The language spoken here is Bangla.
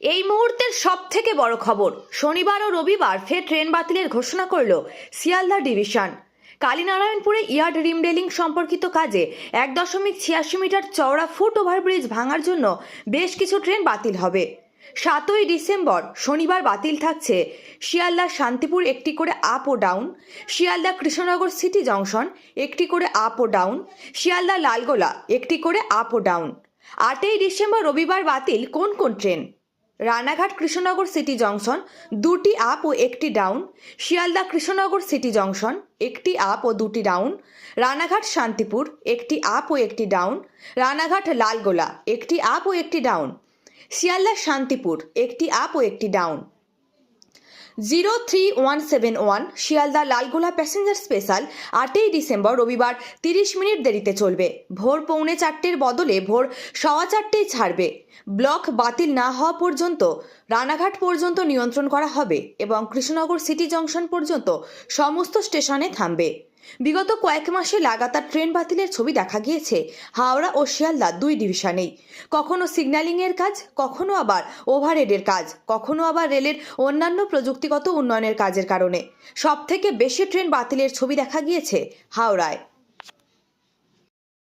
এই মুহূর্তের সব থেকে বড় খবর, শনিবার ও রবিবার ফের ট্রেন বাতিলের ঘোষণা করল শিয়ালদা ডিভিশন। কালীনারায়ণপুরে ইয়ার্ড রিমডেলিং সম্পর্কিত কাজে এক দশমিক ছিয়াশি মিটার চওড়া ফুট ওভারব্রিজ ভাঙার জন্য বেশ কিছু ট্রেন বাতিল হবে। সাতই ডিসেম্বর শনিবার বাতিল থাকছে শিয়ালদা শান্তিপুর একটি করে আপ ও down, Sealdah Krishnanagar city junction একটি করে আপ ও ডাউন, শিয়ালদা লালগোলা একটি করে আপ ও ডাউন। আটই ডিসেম্বর রবিবার বাতিল কোন কোন train? Ranaghat Krishnanagar city junction, দুটি আপ ও একটি down, Sealdah Krishnanagar city junction, একটি আপ ও দুটি ডাউন, রানাঘাট শান্তিপুর, একটি আপ ও একটি ডাউন, রানাঘাট লালগোলা, একটি আপ ও একটি ডাউন, শিয়ালদা শান্তিপুর, একটি আপ ও একটি down. Zero three one seven one Sealdah Lalgola passenger special আটই ডিসেম্বর রবিবার তিরিশ মিনিট দেরিতে চলবে। ভোর পৌনে চারটের বদলে ভোর সওয়া চারটেই ছাড়বে। ব্লক বাতিল না হওয়া পর্যন্ত, রানাঘাট পর্যন্ত নিয়ন্ত্রণ করা হবে এবং কৃষ্ণনগর সিটি জংশন পর্যন্ত সমস্ত স্টেশনে থামবে। বিগত কয়েক মাসে লাগাতার ট্রেন বাতিলের ছবি দেখা গিয়েছে। হাওড়া ও শিয়ালদা দুই ডিভিশনেই। কখনো সিগন্যালিংয়ের কাজ, কখনো আবার ওভারহেডের কাজ, কখনো আবার রেলের অন্যান্য প্রযুক্তিগত উন্নয়নের কাজের কারণে। সবথেকে বেশি ট্রেন বাতিলের ছবি দেখা গিয়েছে হাওড়ায়।